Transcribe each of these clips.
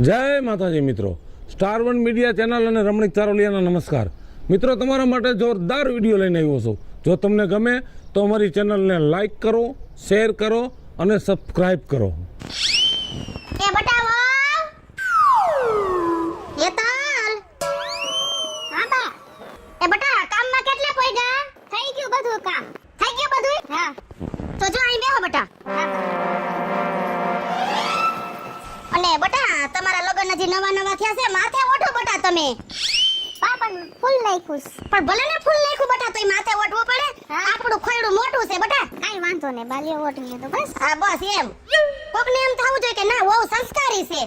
જય માતાજી મિત્રો. સ્ટાર વન મીડિયા ચેનલ અને રમણીક ચારોલિયાના નમસ્કાર. મિત્રો, તમારા માટે જોરદાર વીડિયો લઈને આવ્યો છું. જો તમને ગમે તો અમારી ચેનલને લાઈક કરો શેર કરો અને સબસ્ક્રાઈબ કરો. હજી નવા નવા થયા છે માથે ઓઢો બટા તમે. પા પણ ફૂલ નાખ્યું પણ ભલે ને ફૂલ નાખ્યું બટા તોય માથે ઓઢવું પડે. આપણું ખોયડું મોટું છે બટા. કાઈ વાંધો નહીં બાલીઓ ઓઢી લીધું બસ. હા બસ એમ. કોકને એમ થવું જોઈએ કે ના બહુ સંસ્કારી છે.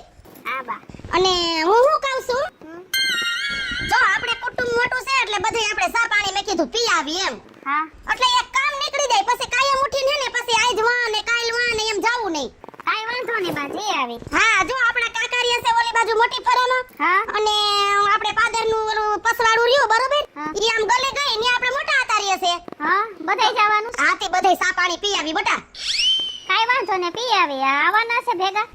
હા બા. અને હું શું કહું છું? જો આપણે કુટુંબ મોટું છે એટલે બધે આપણે સા પાણી મેં કીધું પી આવી એમ. હા. એટલે એક કામ નીકળી જાય પછી કાયમ ઉઠીને ને પછી આજ વાં ને કાલ વાં ને એમ જાવું નહીં. કાઈ વાંધો નહીં બા જઈ આવી. હા જો કાકારિયા છે ઓલી બાજુ મોટી ફરામાં હા. અને આપણે પાદરનું ઓલું પસવાડું રહ્યું બરોબર? ઈ આમ ગલે ગઈ ને આપણે મોટા આતારીએ છે. હા બધાય જવાનું હા તે બધાય સા પાણી પી આવી બટા કાઈ વાંધો ને પી આવી. આવવાના છે ભેગા?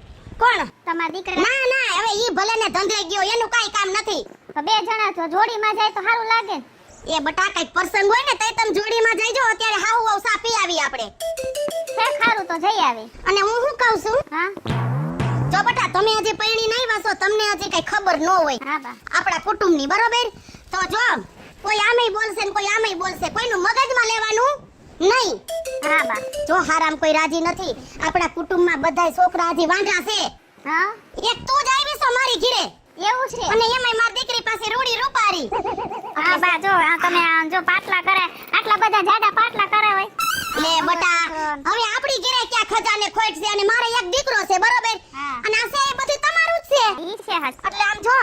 કોણ? તમારા દીકરા? ના ના હવે ઈ ભલે ને ધંધે ગયો એનું કાઈ કામ નથી. તો બે જણા છો જોડીમાં જાય તો સારું લાગે એ બટા કઈ પ્રસંગ હોય ને તઈ તમે જોડીમાં જઈજો અત્યારે હાઉ હાઉ સા પી આવી આપણે. છે સારું તો જઈ આવી. અને હું શું કહું છું? હા. બટા તમે હજી પૈણી નહીં વાસો તમને હજી કઈ ખબર ન હોય. આપણા કુટુંબની બરોબર? તો જો કોઈ આમેય બોલશે ને કોઈ આમેય બોલશે કોઈનું મગજમાં લેવાનું નહીં. હા બા. જો હારામ કોઈ રાજી નથી આપણા કુટુંબમાં બધાય છોકરા હજી વાંઢા છે. હા? એક તું જ આવી છો મારી ઘીરે. એવું છે? અને એમાંય મારી દીકરી પાસે રૂડી રૂપારી. હા બા જો આ તમે આ જો પાટલા કરે આટલા બધા જાડા પાટલા કરે હોય. લે બટા હવે આપણી ઘરે ક્યાં ખજાને ખોટ છે અને મારે એક દીકરો છે બરોબર? અને આ છે એ બધું તમારું જ છે? ઈ છે એટલે આમ જો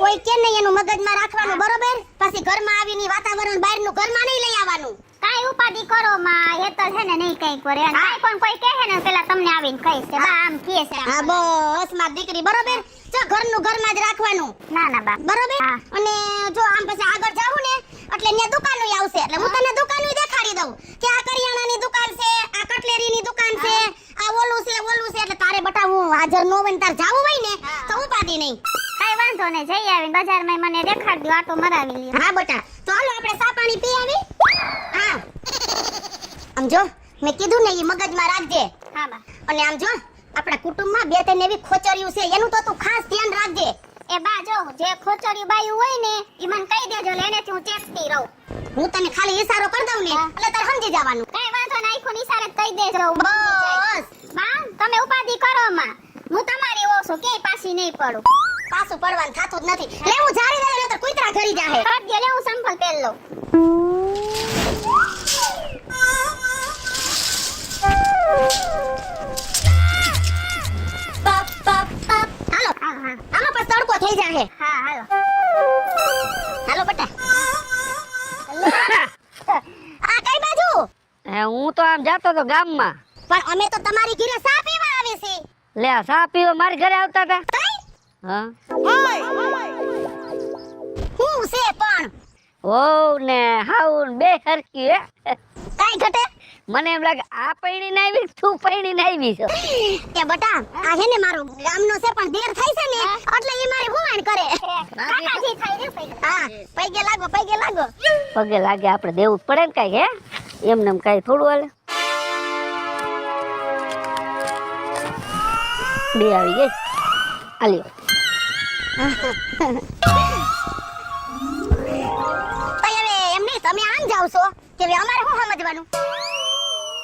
કોઈ કે નહીં એનું મગજમાં રાખવાનું બરોબર? પછી ઘરમાં આવીને વાતાવરણ બહારનું ઘરમાં નહીં લઈ આવવાનું. કાઈ ઉપાધિ કરો માં. તો છે ને નહીં કઈ કરે અને કાઈ પણ કોઈ કહે ને પેલા તમને આવીને કહી છે બા આમ કહે છે. હા બસમાં દીકરી બરોબર? જો ઘરનું ઘરમાં જ રાખવાનું. ના ના બા. બરોબર? અને જો આમ પછી આગળ જાવું ને એટલે દુકાન દુકાનો આવશે. એટલે હું તને દુકાનો દેખાડી દઉં કે આ કરિયાણાની દુકાન છે આ કટલેરીની દુકાન છે આ ઓલું છે ઓલું છે. એટલે તારે બટા હું હાજર નો હોય ને તાર જાવું હોય ને તો ઉપાધી નહીં. કાઈ વાંધો નહીં. જઈ આવીને બજારમાં મને દેખાડ દો આટો મરાવી લ્યો. હા બેટા. ચાલો આપણે સા પાણી પી આવી? હા. આમ જો મેં કીધું ને એ મગજમાં રાખજે. હા બા. અને આમ જો આપણા કુટુંબમાં બે ત્રણ એવી ખોચરિયું છે એનું તો તું ખાસ ધ્યાન રાખજે. એ બા જો જે ખોચડી બાયું હોય ને એ મને કહી દેજો લેને થી હું ચેકતી રહું. હું તને ખાલી ઈશારો કરી દઉં ને. એટલે તાર સમજી જવાનું. કઈ વાંધો નહીં આખો જ કહી દેજો. બસ. બા તમે ઉપાધિ કરો માં હું તમારી ઓછો કે પાછી નહીં પડું. પાછું પડવાનું થાતું જ નથી. લે હું જારી દે તો કુતરા ઘરી જાહે. દે લે હું સંભળ તેલ લઉં. હાલો. હા હા તડકો થઈ જાહે. હા હાલો. હાલો બટા આ કઈ બાજુ? હું તો આમ જાતો તો ગામમાં. પણ અમે તો તમારી ઘરે સા પીવા આવે છે. લે સા ચા પીવા મારી ઘરે આવતા હતા. હા? હું છે પણ? ઓ ને હાઉ ને બે હરકી હે. કઈ ઘટે? મને એમ લાગે આ પૈણી ને આવી તું પૈણી ને આવી છો. કે બટા આ હે ને મારો ગામનો છે પણ દેર થાય છે ને એટલે એ મારી હુવાણ કરે? કાકાજી. હા પૈગે લાગો પૈગે લાગો. પગે લાગે આપણે દેવું જ પડે ને કઈ હે? એમને એમ કઈ થોડું હાલે. બે આવી ગઈ. આલ્યો તમે આમ જાવ છો. કે અમારે શું સમજવાનું?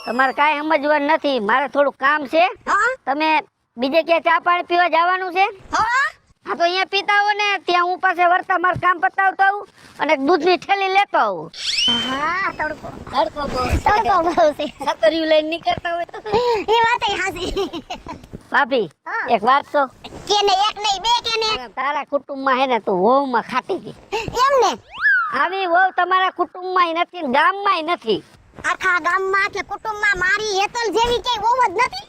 તમારે કાંઈ સમજવાનું નથી. મારે થોડું કામ છે. તમે બીજે ક્યાં ચા પાણી પીવા જવાનું છે? હા? તો અહીંયા પીતા હો ને. ત્યાં હું પાસે વર્તા મારું કામ પતાવતો આવું અને દૂધની થેલી લેતો આવું. હા તડકો. તડકો તડકો બહુ છે. સતરિયું લઈને નીકળતા હોય તો. એ વાત હાસી. ભાભી. એક વાત તો કેને એક નહીં બે કેને? તારા કુટુંબમાં હે ને તું વહુમાં ખાટી ગઈ. એમ ને? આવી વહુ તમારા કુટુંબમાંય નથી ગામમાં ગામમાંય નથી. આખા ગામમાં કે કુટુંબમાં મારી હેતલ જેવી કે વહુ જ નથી?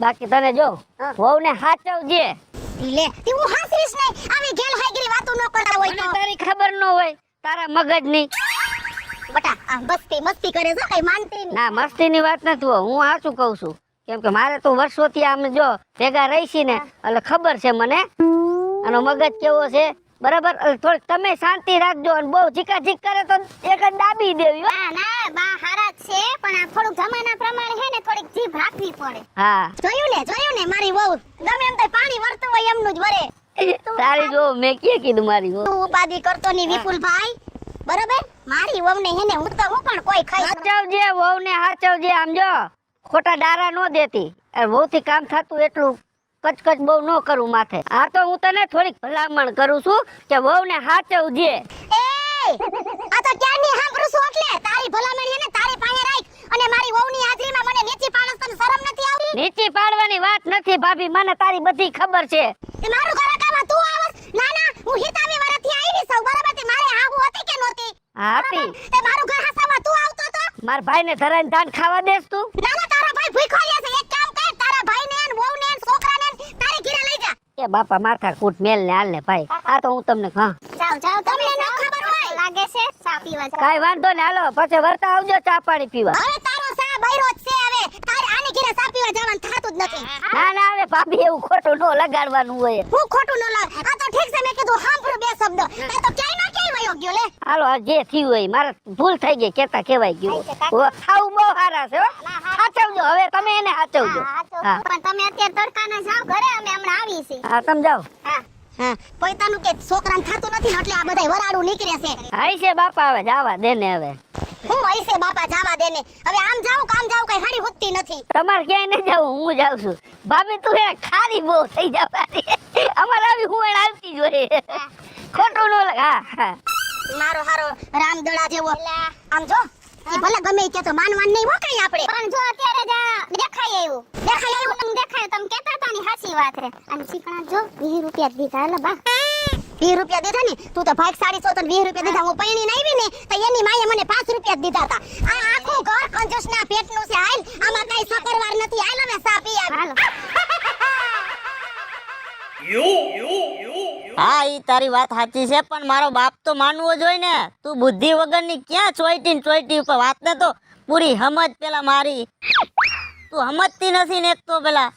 બાકી તને જો વહુ વહુને હાચવજે. લે તે હું હાસરીશ નહીં. આવી ગેલ હાઈગરી વાતો ન કરતા હોય તો. તારી ખબર ન હોય તારા મગજની. બટા આ મસ્તી મસ્તી કરે છે કઈ માનતી નહીં. ના મસ્તીની વાત નથી હો. હું સાચું કહું છું. કેમ કે મારે તો વર્ષોથી આમ જો ભેગા રહીશી ને એટલે ખબર છે મને. આનો મગજ કેવો છે? બરાબર? થોડીક તમે શાંતિ રાખજો અને બહુ ચીકાચીક કરે તો એક જ દાબી દેવી હો. ના ના બા હારા છે પણ આ થોડું જમાના પ્રમાણે છે ને થોડીક જીભ રાખવી પડે. હા. જોયું ને જોયું ને મારી વહુ. ગમે એમ તો પાણી વરતું હોય એમનું જ વરે. તારી જો મેં કે કીધું મારી વહુ. ઉપાધિ કરતો ની વિપુલભાઈ બરોબર? મારી વઉ ને હું તો હું પણ કોઈ ખાઈ સાચવજે વહુ ને સાચવજે આમ જો. ખોટા ડારા નો દેતી. વહુ થી કામ થતું એટલું કચકચ બહુ ન કરું માથે. આ તો હું તને થોડીક ભલામણ કરું છું કે વહુ ને હાચવજે આ તો ક્યારની સાંભળું છું એટલે? તારી ભલામણ તારી પાસે રાખ અને મારી વહુની હાજરીમાં મને નીચી પાડસ તને શરમ નથી આવતી? નીચી પાડવાની વાત નથી ભાભી મને તારી બધી ખબર છે. એ મારું ઘર કામાં તું આવસ ના ના હું હિતાવી વરથી આવી છું બરાબર તે મારે હતી કે નહોતી? હા આપી તે મારું ઘર હસાવા તું આવતો તો? માર ભાઈ ને ધરાઈને ધાન ખાવા દેસ તું? ના ના તારા ભાઈ ભૂખો છે. એક કામ કર તારા ભાઈ ને વહુને ને છોકરા ને તારી ઘરે લઈ જા. એ બાપા માથા કૂટ મેલ ને હાલ ને ભાઈ. આ તો હું તમને હા જાઓ જાઓ તમને ન ખબર હોય. લાગે છે ચા પીવા જાઓ. કાઈ વાંધો ને હાલો પછી વર્તા આવજો ચા પાણી પીવા. હવે તારો સા બૈરો જ છે હવે. તારે આની ઘરે ચા પીવા જવાનું થાતું જ નથી. ના ના હવે ભાભી એવું ખોટું નો લગાડવાનું હોય. હું ખોટું ન લાગ આ તો ઠીક છે મેં કીધું સાંભળું બે શબ્દ. આ તો ના વયો ગયો લે. હાલો આ જે થયું હોય મારે ભૂલ થઈ ગઈ કેતા કેવાય ગયું ખાવું બહુ સારા છે સાચવજો હવે તમે એને સાચવજો પણ તમે અત્યારે તડકાના જાઓ ઘરે અમે હમણાં આવી છીએ. હા તમે હા. પોતાનું કે છોકરાને થાતું નથી એટલે આ બધાય વરાડું નીકળે છે. છે બાપા હવે જાવા દે ને હવે. હું હઈસે બાપા જાવા દે ને. હવે આમ જાઉં કામ જાઉં કઈ હારી હોતી નથી. તમારે ક્યાંય ન જાઉં હું જાઉં છું. ભાભી તું એ ખારી બહુ થઈ જવાની. અમારે આવી હું આવતી જોઈએ ખોટું નો લાગે. હા હા. મારો હારો રામદોડા જેવો. આમ જો એ ભલે ગમે કે તો માનવાન નહીં હો કઈ આપણે. પણ જો અત્યારે જ દેખાય એવું દેખાય એવું તમને દેખાય તમે કહેતા હતા ની સાચી વાત છે અને ચીકણા જો 20 રૂપિયા દીધા એટલે બા. 20 રૂપિયા દીધા ને? તું તો ભાગ સાડી સો તને વીસ રૂપિયા દીધા. હું પૈણી આવી ને તો એની માએ મને પાંચ રૂપિયા દીધા હતા. આ આખું ઘર કંજૂસ ના પેટનું છે હાલ. આમાં કઈ સકરવાર નથી. હાલ હવે સાપી આવી. હા, ઈ તારી વાત સાચી છે, પણ મારો બાપ તો માનવો જોઈએ ને. તું બુદ્ધિ વગરની ક્યાં ચોઈટી ને ચોઈટી ઉપર વાતને તો પૂરી સમજ પેલા મારી. તું સમજતી નથી ને એક તો પેલા.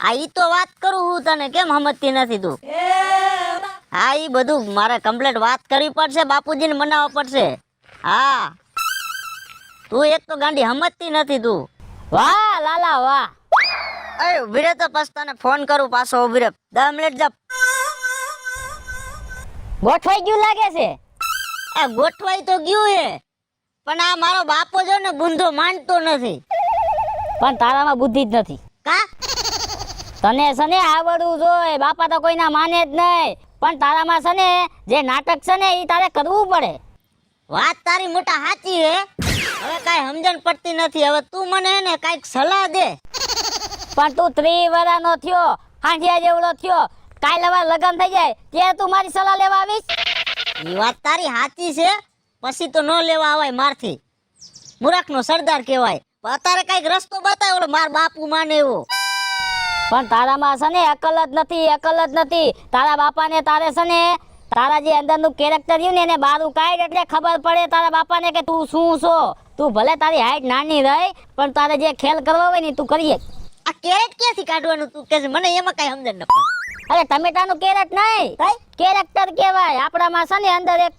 આ ઈ તો વાત કરું હું તને, કેમ સમજતી નથી તું? હા, ઈ બધું મારે કમ્પ્લેટ વાત કરવી પડશે, બાપુજીને મનાવવા પડશે. હા. તું એક તો ગાંડી સમજતી નથી તું. વાહ, લાલા, વાહ. અરે ઊભી રહે તો પછી ફોન કરું પાછો ઊભી રે દસ મિનિટ જપ ગોઠવાઈ ગયું લાગે છે? આ ગોઠવાઈ તો ગયું હે, પણ આ મારો બાપો જો ને ગુંધો માનતો નથી. પણ તારામાં બુદ્ધિ જ નથી. કા? તને સને આવડવું જોઈએ, બાપા તો કોઈના માને જ નહીં. પણ તારામાં છે ને જે નાટક છે ને એ તારે કરવું પડે. વાત તારી મોટા સાચી હે. હવે કાંઈ સમજણ પડતી નથી. હવે તું મને ને કાંઈક સલાહ દે. પણ તું ત્રી વર્ષનો થયો હાંડિયા જેવડો થયો કાલ હવે લગન થઈ જાય ત્યારે તું મારી સલાહ લેવા આવીશ? એ વાત તારી સાચી છે પછી તો ન લેવા આવાય મારથી. મૂરખનો સરદાર કહેવાય અત્યારે કંઈક રસ્તો બતાવ્યો ઓલો માર બાપુ માને એવો. પણ તારામાં છે ને અકલ જ નથી અકલ જ નથી. તારા બાપાને તારે છે ને તારા જે અંદરનું કેરેક્ટર રહ્યું ને એને બારું કાઢ એટલે ખબર પડે તારા બાપાને કે તું શું છો. તું ભલે તારી હાઈટ નાની રહી પણ તારે જે ખેલ કરવો હોય ને તું કરીએ. કેરેટ ક્યાંથી કાઢવાનું તું કે મને એમાં કઈ સમજણ ન પડે. અરે ટમેટાનું કેરેટ નહીં. કેરેક્ટર કહેવાય. આપણામાં છે ને અંદર એક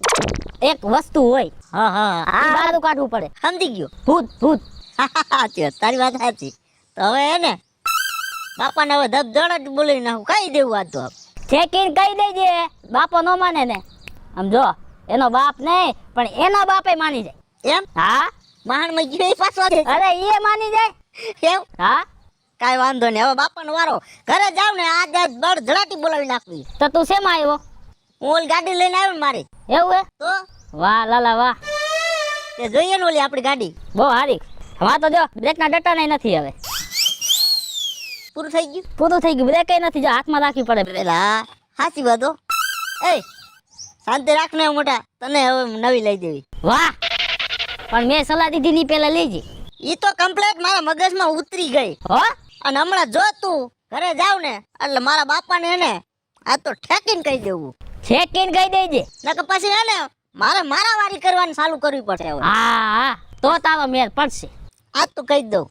એક વસ્તુ હોય. હા હા. આ કાઢવું પડે. સમજી ગયો. ભૂત ભૂત. તારી વાત સાચી. તો હવે હે ને બાપાને હવે ધબ ધડ જ બોલી નાખું કઈ દેવું આ તો ઠેકીને કહી દેજે. બાપો નો માને ને. આમ જો એનો બાપ નહીં પણ એનો બાપે માની જાય. એમ? હા? મહાનમાં ગયો પાછો અરે એ માની જાય. એમ? હા? કાંઈ વાંધો નહીં. હવે બાપાનો વારો. ઘરે જાવ ને આ જ બળ ધડાટી બોલાવી નાખવી. તો તું શેમ આવ્યો? હું ઓલી ગાડી લઈને આવ્યો ને મારી. એવું હે? તો? વાહ લાલા વાહ. તે જોઈએ ને ઓલી આપણી ગાડી. બહુ સારી હવે તો જો બ્રેકના ડટ્ટા નહીં નથી હવે. પૂરું થઈ ગયું? પૂરું થઈ ગયું. બ્રેક નથી જો હાથમાં રાખવી પડે. પેલા સાચી વાત હો. એ શાંતિ રાખ ને મોટા. તને હવે નવી લઈ દેવી. વાહ. પણ મેં સલાહ દીધી ની પેલા લેજે ઈ તો કમ્પ્લેટ મારા મગજમાં ઉતરી ગઈ. હો? અને હમણાં જો તું ઘરે જાવ ને એટલે મારા બાપાને એને આ તો ઠેકીને કહી દેવું. ઠેકીને કહી દેજે. નકર પછી એને મારે મારા વારી કરવાની ચાલુ કરવી પડશે હવે. હા હા. તો તારો મેર પડશે. આ તો કહી દઉં.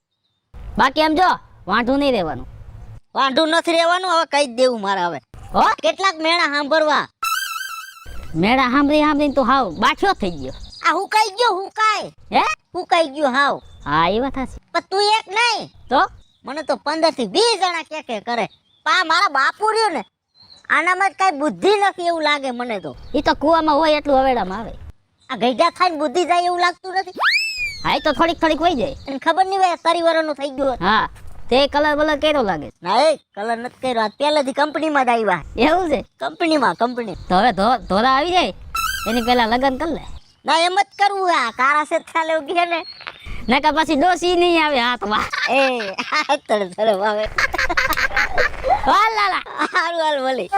બાકી એમ જો વાંઢું નહીં રહેવાનું. વાંઢું નથી રહેવાનું હવે કહી દેવું મારે હવે. હો? કેટલાક મેળા સાંભળવા. મેળા સાંભળી સાંભળીને તું હાવ બાઠ્યો થઈ ગયો. આ હું હુકાઈ ગયો હું કાય હે? હું હુકાઈ ગયો હાવ. હા એ વાત છે પણ તું એક નહીં. તો? મને તો પંદરથી વીસ જણા કે કે કરે. પા મારા બાપુ રહ્યો ને આનામાં જ કઈ બુદ્ધિ નથી એવું લાગે મને તો. એ તો કુવામાં હોય એટલું અવેડામાં આવે. આ ગઈઢા થાય બુદ્ધિ જાય એવું લાગતું નથી? હા એ તો થોડીક થોડીક હોય જાય. અને ખબર નહીં હોય તારી વરનું થઈ ગયું હા તે કલર બલર કેરો લાગે ના એ કલર નથી કર્યો. આ પહેલેથી કંપનીમાં જ આવ્યા. એવું છે? કંપનીમાં કંપની. તો હવે ધોરા આવી જાય? એની પહેલા લગ્ન કરી લે. ના એમ જ કરવું આ કારા સે ચાલે એવું કહે ને. નકર પછી ડોસી નહીં આવે હાથમાં એ તડે તડે આવે. હાલ લાલા. હારું હાલ બોલી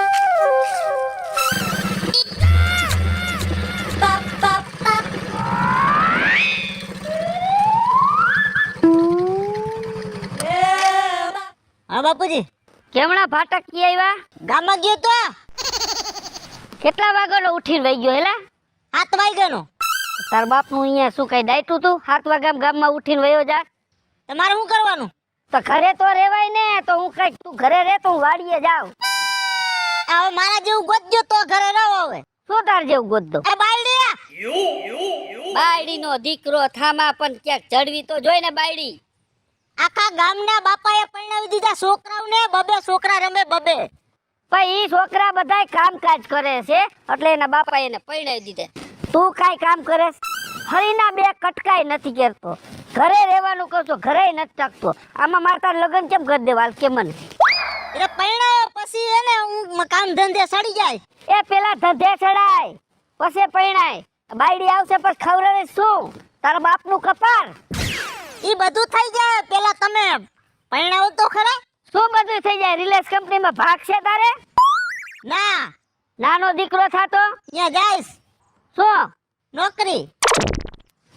હા બાપુજી. કેમણા ફાટક કી આવ્યા? ગામમાં ગયો તો? કેટલા વાગ્યાનો ઉઠીને વહી ગયો હેલા? હાથ વાગ્યાનો. તાર બાપનું અહીંયા શું કઈ દાયતું તું? સાત વાગ્યા ગામમાં ઉઠીને વયો જા. તમારે શું કરવાનું? તો ઘરે તો રેવાય ને તો હું કઈ તું ઘરે રે તો હું વાડીએ જાઉં. હવે મારા જેવું ગોતજો તો ઘરે રહો હવે. શું તાર જેવું ગોતજો? એ બાયડી! નો દીકરો થામા પણ ક્યાંક ચડવી તો જોઈ ને બાયડી. આખા ગામના બાપાએ પરણાવી દીધા છોકરાઓને બબે છોકરા રમે બબે. પણ ઈ છોકરા બધાય કામકાજ કરે છે એટલે એના બાપા એને પરણાવી દીધે. તું કાંઈ કામ કરે હરીના બે કટકાય નથી કરતો. ઘરે રહેવાનું કહો છો ઘરે નથી ટકતો આમાં મારતા તાર લગ્ન કેમ કરી દેવા? કે મને. એટલે પૈણા પછી એને હું કામ ધંધે સડી જાય. એ પેલા ધંધે ચડાય પછી પૈણાય. બાયડી આવશે પછી ખવડાવે શું? તારા બાપનું કપાળ. ઈ બધું થઈ જાય પેલા તમે પૈણાવ તો ખરા? શું બધું થઈ જાય? રિલાયન્સ કંપનીમાં ભાગ છે તારે? ના. નાનો દીકરો થાતો? ત્યાં જાઈશ શું નોકરી.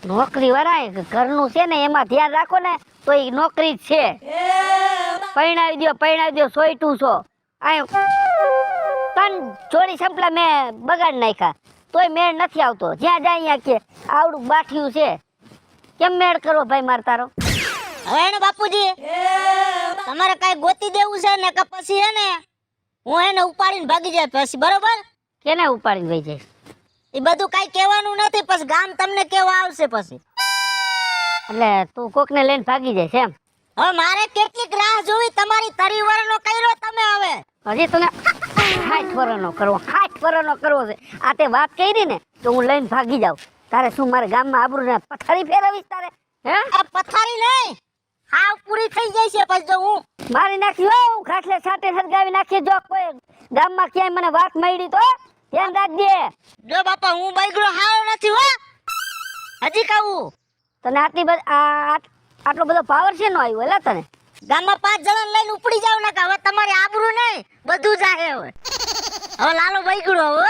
નોકરી વરાય ઘરનું છે ને એમાં ધ્યાન રાખો ને તો એ નોકરી જ છે. પરણાવી દો પરણાવી દો સોય ટુ સો તન જોડી સંપલા મેં બગાડ નાખ્યા. તોય મેળ નથી આવતો. જ્યાં જાય અહીંયા કે આવડું બાઠિયું છે. કેમ મેળ કરો ભાઈ માર તારો? હવે એનો બાપુજી તમારે કઈ ગોતી દેવું છે ને કે પછી હે ને હું એને ઉપાડીને ભાગી જાય પછી બરોબર? કેને ઉપાડીને ભાઈ જાય? એ બધું કઈ કહેવાનું નથી પછી ગામ તમને કેવા આવશે પછી? એટલે તું કોકને લઈને ભાગી જાય એમ. હવે મારે કેટલીક રાહ જોવી તમારી તરીવરનો કર્યો તમે હવે. હજી તને હાથ વરનો કરવો હાથ વરનો કરવો છે. આ તે વાત કરી ને તો હું લઈને ભાગી જાઉં. તારે શું મારે ગામમાં આબરૂ ને પથારી ફેરવીશ તારે? હે? આ પથારી નહીં હાવ પૂરી થઈ જાય છે પછી જો હું. મારી નાખી હું ખાટલે છાટે સળગાવી નાખી જો કોઈ ગામમાં ક્યાંય મને વાત મળી તો ધ્યાન રાખજે જો બાપા હું બૈગડો હારો નથી હો. હજી કહું. તને આટલી આટલો બધો પાવર છે નો આવ્યો? એલા તને. ગામમાં પાંચ જણા લઈને ઉપડી જાવ ને હવે તમારી આબરૂ નહીં બધું જાહે હવે. હવે લાલો બૈગડો હો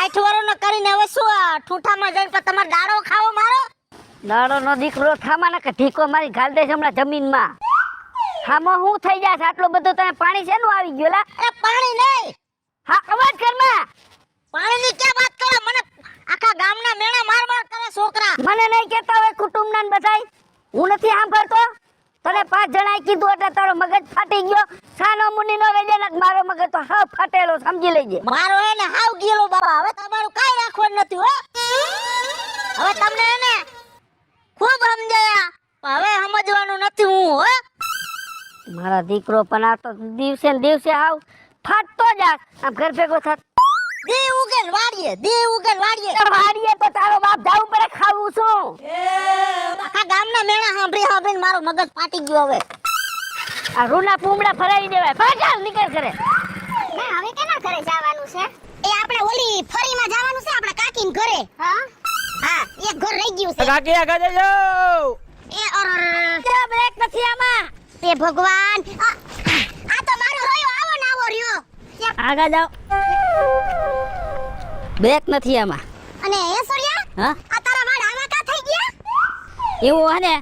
આઠ વર્ષનો કરીને હવે શું આ ઠૂઠામાં જઈને પછી તમારે દાડો ખાવો મારો? દાડો નો દીકરો થામા કે ઢીકો મારી ગાલ દે હમણાં જમીનમાં. હામાં હું થઈ જાય આટલો બધો તને પાણી છે નું આવી ગયો લા? પાણી નહીં. હા અવાજ કરમાં પાણીની ક્યાં વાત કરે? મને આખા ગામના મેણા માર માર કરે છોકરા. મને નહીં કહેતા હોય કુટુંબના બધાય. હું નથી સાંભળતો. તને પાંચ જણાએ કીધું એટલે તારો મગજ ફાટી ગયો. સાનો મુની નો રહી જાય મારો મગજ તો હાવ ફાટેલો સમજી લેજે. મારો એને હાવ ગયેલો બાબા હવે તમારું કાઈ રાખવાનું નથી હો. હવે તમને એને ખૂબ સમજાયા. હવે સમજવાનું નથી હું હો. મારા દીકરો પણ આ તો દિવસે ને દિવસે આવ ફાટતો જ આમ ઘર ભેગો થાત દે ઉગેલ વાડીએ દે ઉગેલ વાડીએ. વાડીએ તો તારો બાપ જાવું પડે ખાવું છું. આ ગામના મેણા સાંભળી સાંભળીને મારો મગજ ફાટી ગયો હવે. આ રૂના પૂમડા ફરાવી દેવાય. ભાગાલ નીકળ કરે ના હવે કેના ઘરે જવાનું છે? એ આપણે ઓલી ફરીમાં જવાનું છે આપણા કાકીન ઘરે. હા? હા એક ઘર રહી ગયું છે. કાકી આગળ જજો એ અરર. બ્રેક નથી આમાં. એ ભગવાન. રહ્યો આગળ જાઓ. બ્રેક નથી આમાં. અને એ સૂર્યા હા? આ તારા વાળ આવા કા થઈ ગયા? એવું હે ને?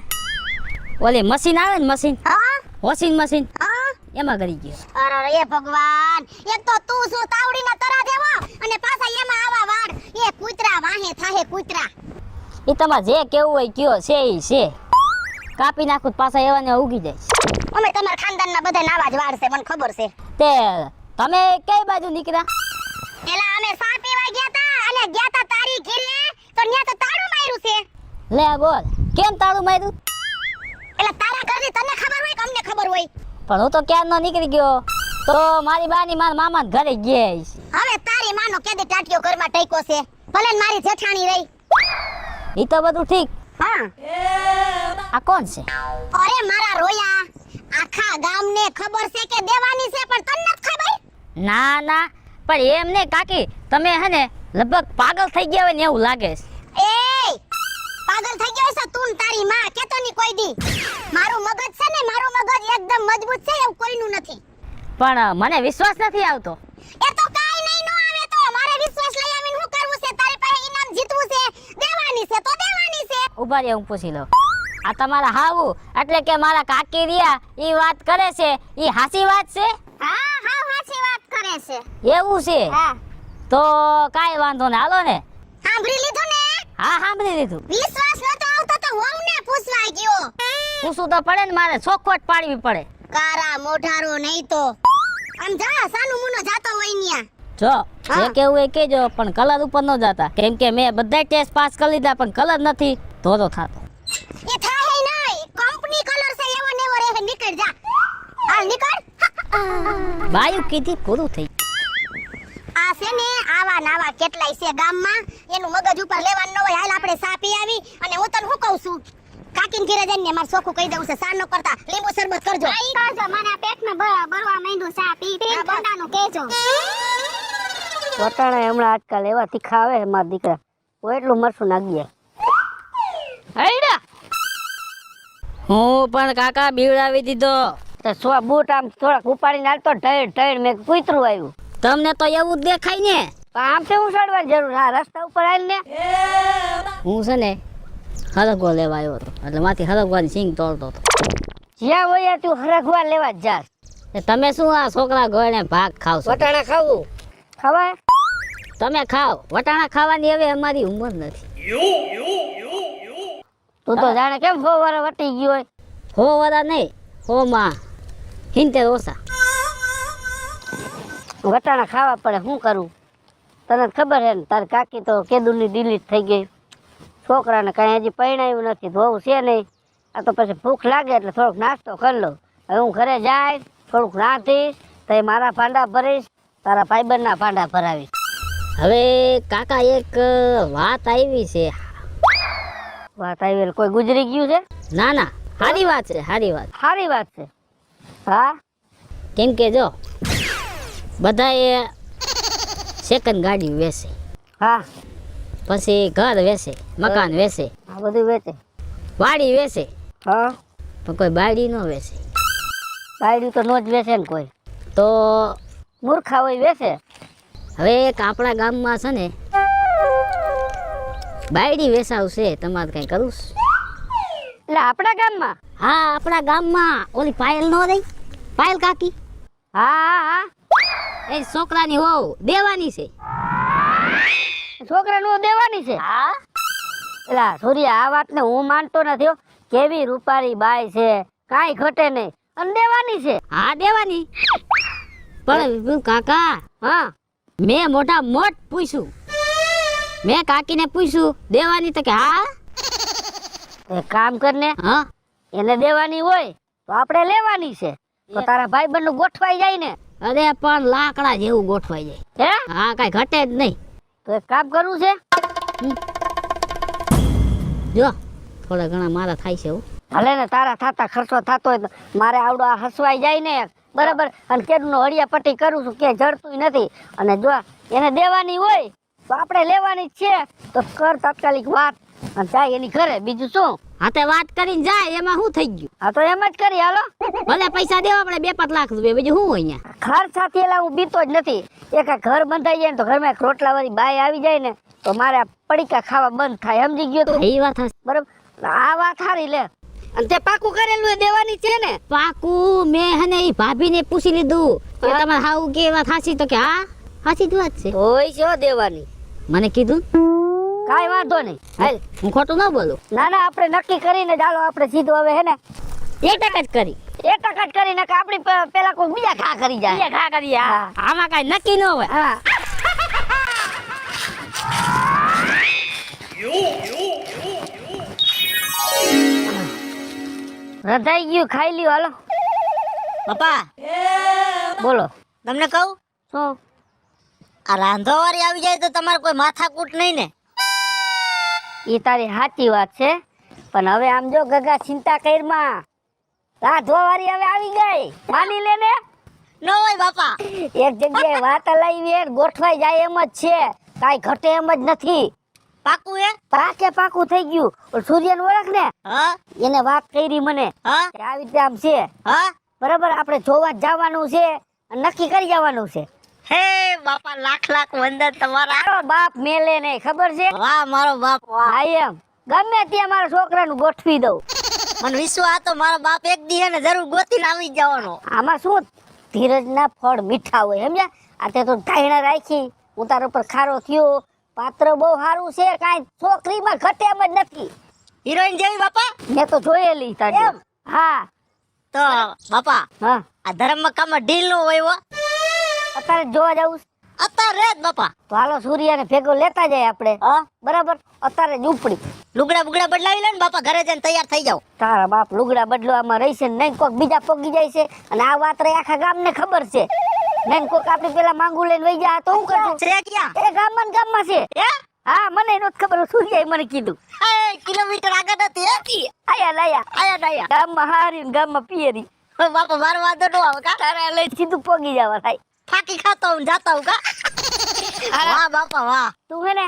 ઓલી મશીન આવે ને મશીન હા. વોશિંગ મશીન હા. એમાં કરી ગયો. અરે એ ભગવાન. એક તો તું શું તાવડીના તરા દેવો અને પાછા એમાં આવા વાળ. એ કૂતરા વાહે થાહે કૂતરા. એ તમારે જે કેવું હોય કયો છે એ છે. કાપી નાખું પાછા એવાને ઉગી જાય. અમે તમારા ખાનદાનના બધા નાવા જ વાળ છે મને ખબર છે. તે તમે કઈ બાજુ નીકળ્યા? એલા અમે સા પીવા ગયા તા અને ગયા તા તારી ઘીરે તો ન્યા તો તાળું માર્યું છે. લે બોલ કેમ તાળું માર્યું? એલા તારા ઘરની તને ખબર હોય કે અમને ખબર હોય? પણ હું તો ક્યારનો નીકળી ગયો. તો મારી બાની મારા મામા ઘરે ગઈ હવે તારી માનો કેદી ટાટિયો ઘરમાં ટેકો છે? ભલે મારી જેઠાણી રહી. ઈ તો બધું ઠીક. હા. આ કોણ છે? અરે મારા રોયા આખા ગામને ખબર છે કે દેવાની છે પણ તને નથી ખબર? ના ના પણ એમ ને કાકી તમે હે ને લગભગ પાગલ થઈ ગયા હોય ને એવું લાગે છે. એ પાગલ થઈ ગયો છે તું તારી માં કેતો ની કોઈ દી. મારું મગજ છે ને મારું મગજ એકદમ મજબૂત છે એવું કોઈનું નથી. પણ મને વિશ્વાસ નથી આવતો. એ તો કાઈ નહીં નો આવે તો. મારે વિશ્વાસ લઈ આવીને શું કરવું છે? તારી પાસે ઇનામ જીતવું છે દેવાની છે તો દેવાની ઊભા રહે હું પૂછી લઉં. આ તમારા હાવું એટલે કે મારા કાકી રિયા ઈ વાત કરે છે ઈ હાસી વાત છે? હા હા વાત કરે છે. એવું છે? હા. તો કાઈ વાંધો ને હાલો ને. સાંભળી લીધું ને? હા સાંભળી લીધું. વિશ્વાસ નતો આવતો તો વહુ ને પૂછવા ગયો. પૂછું તો પડે ને મારે ચોખવટ પાડવી પડે. કારા મોઢારો નહીં તો. આમ જા સાનું મુનો જાતો હોય ન્યા. જો જે કેવું એ કેજો પણ કલર ઉપર ન જાતા. કેમ કે મેં બધા ટેસ્ટ પાસ કરી લીધા પણ કલર નથી. ધોધો થાતો. એ થાય નહીં. કંપની કલર છે એવો ને એવો રહે. નીકળ જા. હાલ નીકળ. બાયું કીધી પૂરું થઈ આ છે ને આવા નાવા કેટલાય છે ગામમાં. એનું મગજ ઉપર લેવાનું ન હોય. હાલ આપણે સાપી આવી અને હું તને શું કહું છું? કાકીન ઘરે જઈને મારે સોખું કહી દઉં છે. સા ન કરતા લીંબુ શરબત કરજો. આઈ કરજો. મને આ પેટમાં બરવા માંડ્યું ચા પી. પી બસ. કેજો વટાણા હમણાં આજકાલ એવા તીખા આવે છે મારા દીકરા. હું એટલું મરસું નાખી જાય હૈડા. હું પણ કાકા બીવડાવી દીધો. તો સો બૂટ આમ થોડાક ઉપાડીને હાલતો ઢેર ઢેર મેં કૂતરું આવ્યું. તમને તો એવું જ દેખાય ને. પણ આમ છે ઉછાળવાની જરૂર? હા રસ્તા ઉપર આવી ને. હું છે ને હરગવો લેવા આવ્યો હતો. એટલે માથી હરગવાની સિંગ તોડતો હતો. જ્યાં હોય તું હરખવા લેવા જ જાસ તમે શું આ છોકરા ગોળને ભાગ ખાવ વટાણા ખાવું. ખવાય? તમે ખાવ વટાણા ખાવાની હવે અમારી ઉંમર નથી. તું તો જાણે કેમ ફો વાર વટી ગયો હોય? હો વરા નહીં, હો માં. હિંતે ઓછા. વટાણા ખાવા પડે, શું કરું? તને ખબર છે ને, તારી કાકી તો કેદુની ડિલીટ થઈ ગઈ. છોકરાને કાંઈ હજી પરિણાયું નથી ધોવું છે નહીં. આ તો પછી ભૂખ લાગે એટલે થોડોક નાસ્તો કરી લઉં. હવે હું ઘરે જાય થોડુંક રાંધીશ, તો એ મારા ભાંડા ભરીશ, તારા ભાઈબંધના ભાંડા ભરાવીશ. હવે કાકા એક વાત આવી છે વાત આવી કોઈ ગુજરી ગયું છે? ના ના. સારી વાત છે સારી વાત. સારી વાત છે. હા? કેમ કે જો બધાએ સેકન્ડ ગાડી વેચે. હા. પછી ઘર વેચે મકાન વેચે. આ બધું વેચે. વાડી વેચે. હા? પણ કોઈ બાયડી ન વેચે. બાયડી તો નો જ વેચે ને કોઈ. તો મૂર્ખા હોય વેચે. હવે એક આપણા ગામમાં છે ને બાયડી વેસાવશે તમારે કઈ કરું એટલે આપણા ગામમાં? હા આપણા ગામમાં. ઓલી પાયલ નો રહી? પાયલ કાકી? હા હા એ છોકરાની હોવ દેવાની છે. છોકરાનું દેવાની છે? હા. એલા સૂર્ય આ વાતને હું માનતો નથી. કેવી રૂપારી બાઈ છે કાંઈ ઘટે નહીં. અને દેવાની છે. હા દેવાની. પણ કાકા હા. મેં મોટા મોટ પૂછ્યું. મેં કાકીને પૂછ્યું દેવાની તો કે હા? એક કામ કરને હા એને દેવાની હોય તો આપણે લેવાની છે. તો તારા ભાઈ બંધ ગોઠવાઈ જાય ને. અરે પણ લાકડા જેવું ગોઠવાઈ જાય. હે? હા કઈ ઘટે જ નહીં. તો એક કામ કરવું છે. જો થોડા ઘણા મારા થાય છે હું. ભલે ને તારા થાતા ખર્ચો થતો હોય તો મારે આવડો આ હસવાઈ જાય ને. બરાબર? અને કેદું હળિયા પટ્ટી કરું છું કે જડતું નથી. અને જો એને દેવાની હોય તો આપણે લેવાની છે. તો કર તાત્કાલિક વાત. અને જાય એની ઘરે. બીજું શું? હા તે વાત કરીને જાય. એમાં શું થઈ ગયું? હા તો એમ જ કરી હાલો. ભલે પૈસા દેવા આપણે બે પાંચ લાખ રૂપિયા. બીજું શું હોય અહીંયા? ઘર સાથે એલા હું બીતો જ નથી. એક ઘર બંધાઈ જાય ને તો ઘરમાં એક રોટલા વાળી બાય આવી જાય ને તો મારે પડીકા ખાવા બંધ થાય. સમજી ગયો તો? એ વાત બરાબર? આ વાત સારી લે. અને તે પાકું કરેલું એ દેવાની છે ને? પાકું? મેં હને ને ભાભીને પૂછી લીધું. કે તમારે હાવ કે વાત હાચી? તો કે હા. હાચી જ વાત છે. હોય છે હો દેવાની? મને કીધું? કાંઈ વાંધો નહીં. હાલ. હું ખોટું ના બોલું? ના ના આપણે નક્કી કરીને ચાલો આપણે સીધું હવે હે ને. એક ટકા જ કરી. એક જ કરીને કે આપણી પેલા કોઈ બીજા ખા કરી જાય. બીજા ખા કરી હા. આમાં કાંઈ નક્કી ન હોય. હા. રધાઈ ગયું ખાઈ લ્યો હાલો. પપ્પા બોલો. તમને કહું? શું? આ રાંધોવાળી આવી જાય તો તમારે કોઈ માથાકૂટ નહીં ને. એ તારી સાચી વાત છે પણ હવે આમ જો ગગા ચિંતા કરમાં રાધવા વાળી હવે આવી ગઈ. માની લે ને. ન હોય બાપા. એક જગ્યાએ વાત હલાવી એ ગોઠવાઈ જાય એમ જ છે. કાઈ ઘટે એમ જ નથી. પાકું એ પાકે પાકું થઈ ગયું. સૂર્યને ઓળખ ને. એને વાત કરી મને. આવી રીતે આમ છે. હા. બરાબર આપણે જોવા જવાનું છે અને નક્કી કરી જવાનું છે. હે બાપા લાખ લાખ વંદન તમારા. મારો બાપ મેલે નહીં ખબર છે? વાહ મારો બાપ વાહ. આઈ એમ. ગમે ત્યાં મારા છોકરાનું ગોઠવી દઉં. મને વિશ્વાસ તો મારો બાપ એક દી ને જરૂર ગોતીને આવી જવાનો. આમાં શું? ધીરજના ફળ મીઠા હોય સમજ્યા? આ તે તો ધાયણા રાખી હું તારા ઉપર ખારો થયો. પાત્ર બહુ સારું છે કાંઈ છોકરીમાં ઘટે એમ જ નથી. હિરોઈન જેવી બાપા? મેં તો જોયેલી તારી. એમ? હા. તો બાપા હા. આ ધર્મ કામમાં ઢીલ નો હોય. અત્યારે જોવા જવું અત્યારે જ બાપા. તો હાલો સૂર્યને ભેગો લેતા જાય આપણે. હા? બરાબર? અત્યારે જ ઉપડી. લુગડા બુગડા બદલાવી લે ને બાપા ઘરે જઈને તૈયાર થઈ જાવ તારા બાપ લુગડા બદલવામાં રહીશે ને નહીં કોક બીજા પોગી જાય છે. અને આ વાત રહી આખા ગામને ખબર છે. નહીં કોક આપણે પેલા માંગુ લઈને વહી જાય તો હું કરું છે ક્યાં? એ ગામમાં ને ગામમાં છે. હે? હા મને એનો ખબર સૂર્યાએ મને કીધું. એ કિલોમીટર આગળ હતી હતી આયા લાયા આયા. લાયા ગામમાં હારી ને ગામમાં પિયરી. બાપા મારો વાંધો ન આવે કા? તારે લઈ સીધું પોગી જવા થાય ફાકી ખાતો હું જાતા હું કા? વાહ બાપા વાહ. તું હે ને?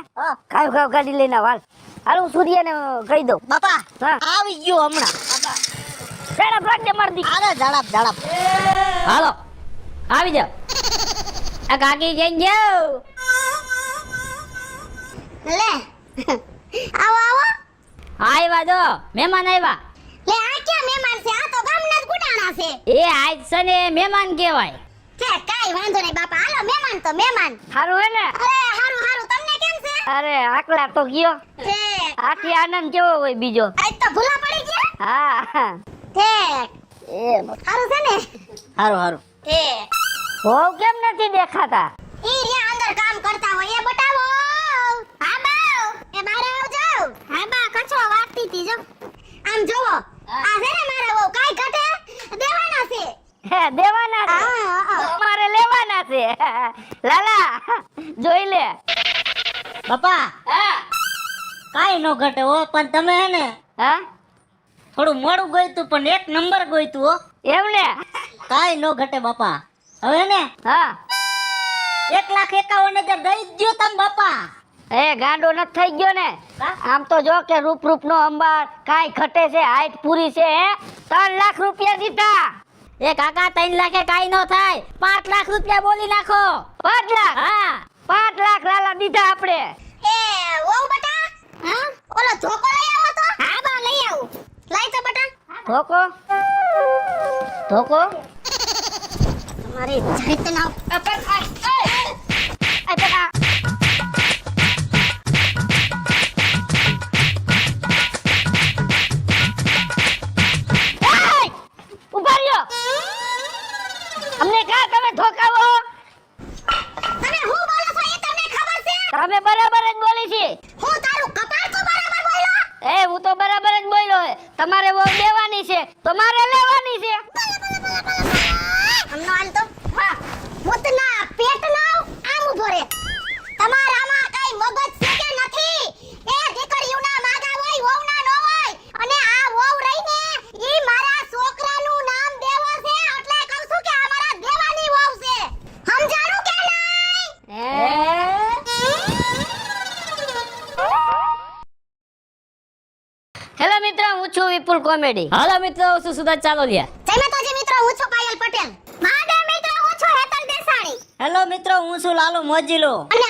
ખાવ ખાવ ગાડી લઈને વાલ હાલ. હું સૂર્યને કહી દઉં. બાપા આવી ગયો હમણાં. ઝડપ રાખજે મારી દીકરી. અરે ઝડપ ઝડપ હાલો. આવી જાવ આ કાકી જઈ જાવ લે. આવો આવો. આવ્યા જો મહેમાન આવ્યા. લે આ ક્યાં મહેમાન છે? આ તો ગામના જ ગુડાણા છે. એ આજ છે ને મહેમાન કહેવાય. છે કાઈ વાંધો નહીં બાપા. હાલો મહેમાન તો મહેમાન. હારું હે ને? અરે હારું હારું. તમને કેમ છે? અરે આકલા તો ગયો. છે આથી આનંદ કેવો હોય બીજો. આજ તો ભૂલા પડી ગયા. હા ઠેક એ હારું છે ને? હારું હારું. ઠેક હોવ કેમ નથી દેખાતા? ઈ રહ્યા અંદર કામ કરતા હોય. એ બતાવો. હા બાવ. એ બારે આવજો. હા બા કચરો વાટતી જો. આમ જોવો. આ છે ને મારા વહુ કાઈ ઘટે દેવાના છે હે દેવાના છે. મારે લેવાના છે. લાલા જોઈ લે. બાપા કાઈ નો ઘટે હો પણ તમે હે ને હા? થોડું મોડું ગોઈતું પણ એક નંબર ગોઈતું હો. એમ ને? કાઈ નો ઘટે બાપા. હવે ને હા. એક લાખ એકાવન હજાર દઈ જ દ્યો તમે બાપા. એ ગાંડો નથી થઈ ગયો ને? આમ તો જો કે રૂપ રૂપ નો અંબાર કાંઈ ઘટે છે હાઈટ પૂરી છે હે? ત્રણ લાખ રૂપિયા દીધા. એ કાકા ત્રણ લાખે કાંઈ ન થાય. પાંચ લાખ રૂપિયા બોલી નાખો. પાંચ લાખ? હા. પાંચ લાખ લાલા દીધા આપણે. એ ઓ બટા? હા? ઓલો ઢોકો લઈ આવો તો. હા બા લઈ આવું. લઈ તો બટા. ઢોકો? ઢોકો? તમારી જાતના આ પેલા એય! ધોકાવો. તમે હું બોલો છો એ તમને ખબર છે? તમે બરાબર જ બોલી છે. હું તારું કપાળ તો બરાબર બોલ્યો એ હું તો બરાબર જ બોલ્યો તમારે વો દેવાની છે. તમારે લેવાની છે આમનો હાલ તો હા મુતના પેટ ના આમ ઊભો રે તમારામાં કઈ મગજ છે કે નથી એ દીકરીઓના માગા હોય વહુના નો હોય અને આ વહુ રહીને ઈ મારા છોકરાનું નામ દેવો છે એટલે કહું છું કે આ મારા દેવાની વહુ છે સમજાણું કે નહીં હેલો મિત્રો હું છું વિપુલ કોમેડી હાલો મિત્રો હું છું સુરત ચાલો લ્યા જય માતાજી મિત્રો હું છું પાયલ પટેલ. મહાદેવ મિત્રો હું છું હેતલ દેસાણી. હેલો મિત્રો હું છું લાલુ મોજીલો. અને